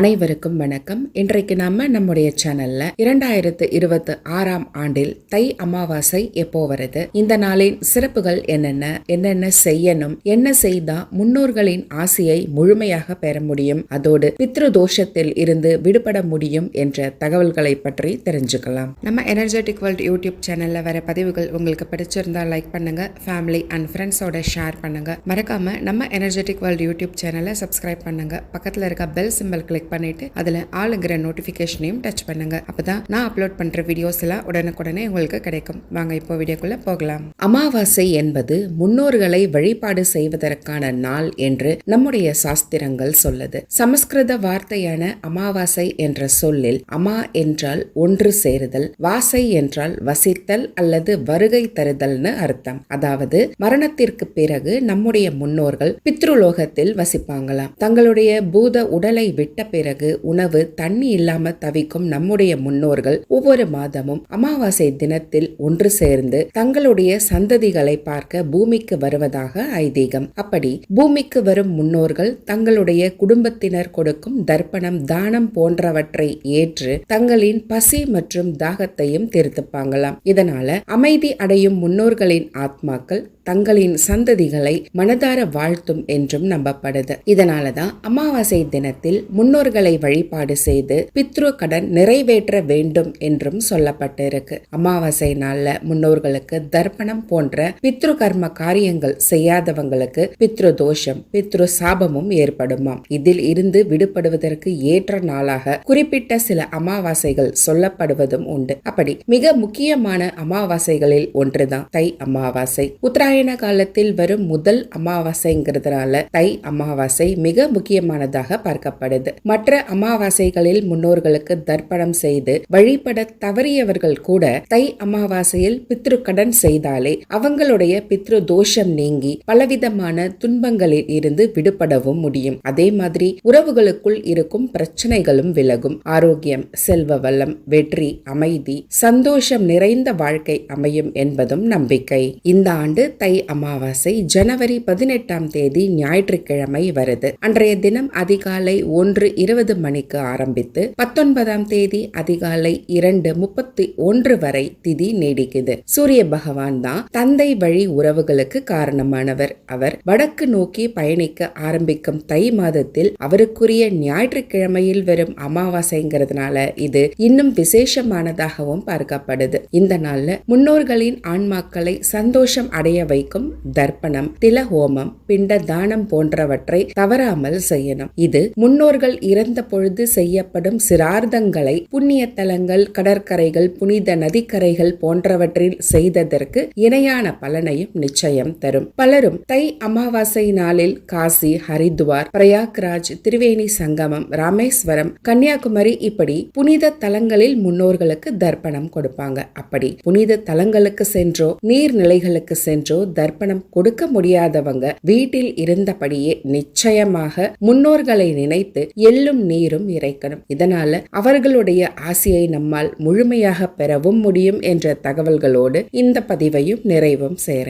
அனைவருக்கும் வணக்கம். இன்றைக்கு நாம நம்முடைய சேனல்ல இரண்டாயிரத்து இருபத்தி ஆறாம் ஆண்டில் தை அமாவாசை எப்போ வருது? இந்த நாளின் சிறப்புகள் என்னென்ன? என்னென்ன செய்யணும்? என்ன செய்தா முன்னோர்களின் ஆசையை முழுமையாக பெற முடியும்? அதோடு பித்ரு தோஷத்தில் இருந்து விடுபட முடியும் என்ற தகவல்களை பற்றி தெரிஞ்சுக்கலாம். நம்ம எனர்ஜெட்டிக் வேர்ல்ட் யூடியூப் சேனல்ல வர பதிவுகள் உங்களுக்கு பிடிச்சிருந்தா லைக் பண்ணுங்க. ஃபேமிலி அண்ட் ஃப்ரெண்ட்ஸோட ஷேர் பண்ணுங்க. மறக்காம நம்ம எனர்ஜெட்டிக் வேர்ல்ட் யூடியூப் சேனலை சப்ஸ்கிரைப் பண்ணுங்க. பக்கத்தில் இருக்க பெல் சிம்பிள் கிளிக் கிளிக் பண்ணிவிட்டு அதில் ஆளுங்கிற நோட்டிஃபிகேஷனையும் டச் பண்ணுங்க. அப்பதான் நான் அப்லோட் பண்ற வீடியோஸ் எல்லாம் உடனுக்குடனே உங்களுக்கு கிடைக்கும். வாங்க இப்போ வீடியோக்குள்ள போகலாம். அமாவாசை என்பது முன்னோர்களை வழிபாடு செய்வதற்கான நாள் என்று நம்முடைய சாஸ்திரங்கள் சொல்லுது. சமஸ்கிருத வார்த்தையான அமாவாசை என்ற சொல்லில் அமா என்றால் ஒன்று சேருதல் வாசை என்றால் வசித்தல் அல்லது வருகை தருதல்னு அர்த்தம். அதாவது மரணத்திற்கு பிறகு நம்முடைய முன்னோர்கள் பித்ருலோகத்தில் வசிப்பாங்களாம். தங்களுடைய பூத உடலை விட்ட பிறகு உணவு தண்ணி இல்லாம தவிக்கும் நம்முடைய முன்னோர்கள் ஒவ்வொரு மாதமும் அமாவாசை தினத்தில் ஒன்று சேர்ந்து தங்களுடைய சந்ததிகளை பார்க்க பூமிக்கு வருவதாக ஐதீகம். அப்படி பூமிக்கு வரும் முன்னோர்கள் தங்களுடைய குடும்பத்தினர் கொடுக்கும் தர்ப்பணம் தானம் போன்றவற்றை ஏற்று தங்களின் பசி மற்றும் தாகத்தையும் திருத்துப்பாங்களாம். இதனால அமைதி அடையும் முன்னோர்களின் ஆத்மாக்கள் தங்களின் சந்ததிகளை மனதார வாழ்த்தும் என்றும் நம்பப்படுது. இதனாலதான் அமாவாசை தினத்தில் முன்னோர்களை வழிபாடு செய்து பித்ரு கடன் நிறைவேற்ற வேண்டும் என்றும் சொல்லப்பட்டிருக்கு. அமாவாசை நாள்ல முன்னோர்களுக்கு தர்ப்பணம் போன்ற பித்ரு கர்ம காரியங்கள் செய்யாதவங்களுக்கு பித்ரு தோஷம் பித்ரு சாபமும் ஏற்படுமாம். இதில் இருந்து விடுபடுவதற்கு ஏற்ற நாளாக குறிப்பிட்ட சில அமாவாசைகள் சொல்லப்படுவதும் உண்டு. அப்படி மிக முக்கியமான அமாவாசைகளில் ஒன்றுதான் தை அமாவாசை. உத்தராயண காலத்தில் வரும் முதல் அமாவாசைங்கிறதுனால தை அமாவாசை மிக முக்கியமானதாக பார்க்கப்படுது. மற்ற அமாவாசைகளில் முன்னோர்களுக்கு தர்ப்பணம் செய்து வழிபட தவறியவர்கள் கூட தை அமாவாசையில் பித்ரு கடன் செய்தாலே அவங்களுடைய பித்ரு தோஷம் நீங்கி பலவிதமான துன்பங்களில் இருந்து விடுபடவும் முடியும். அதே மாதிரி உறவுகளுக்குள் இருக்கும் பிரச்சனைகளும் விலகும். ஆரோக்கியம் செல்வ வளம் வெற்றி அமைதி சந்தோஷம் நிறைந்த வாழ்க்கை அமையும் என்பதும் நம்பிக்கை. இந்த ஆண்டு தை அமாவாசை ஜனவரி பதினெட்டாம் தேதி ஞாயிற்றுக்கிழமை வருது. அன்றைய தினம் அதிகாலை ஒன்று இருபது மணிக்கு ஆரம்பித்து பத்தொன்பதாம் தேதி அதிகாலை இரண்டு முப்பத்தி ஒன்று வரை திதி நீடிக்குது. சூரிய பகவான் தான் தந்தை வழி உறவுகளுக்கு காரணமானவர். அவர் வடக்கு நோக்கி பயணிக்க ஆரம்பிக்கும் தை மாதத்தில் அவருக்குரிய ஞாயிற்றுக்கிழமையில் வரும் அமாவாசைங்கிறதுனால இது இன்னும் விசேஷமானதாகவும் பார்க்கப்படுது. இந்த நாள்ல முன்னோர்களின் ஆன்மாக்களை சந்தோஷம் அடைய வைக்கும் தர்ப்பணம் திலஹோமம் பிண்ட தானம் போன்றவற்றை தவறாமல் செய்யணும். இது முன்னோர்கள் இறந்த பொழுது செய்யப்படும் சிரார்த்தங்களை புண்ணிய தலங்கள் கடற்கரைகள் புனித நதிக்கரைகள் போன்றவற்றில் செய்ததற்கு இணையான பலனையும் நிச்சயம் தரும். பலரும் தை அமாவாசை நாளில் காசி ஹரித்வார் பிரயாக்ராஜ் திரிவேணி சங்கமம் ராமேஸ்வரம் கன்னியாகுமரி இப்படி புனித தலங்களில் முன்னோர்களுக்கு தர்ப்பணம் கொடுப்பாங்க. அப்படி புனித தலங்களுக்கு சென்றோ நீர்நிலைகளுக்கு சென்றோ தர்ப்பணம் கொடுக்க முடியாதவங்க வீட்டில் இருந்தபடியே நிச்சயமாக முன்னோர்களை நினைத்து எள்ளும் நீரும் இறைக்கணும். இதனால அவர்களுடைய ஆசையை நம்மால் முழுமையாக பெறவும் முடியும் என்ற தகவல்களோடு இந்த பதிவையும் நிறைவும் சேர.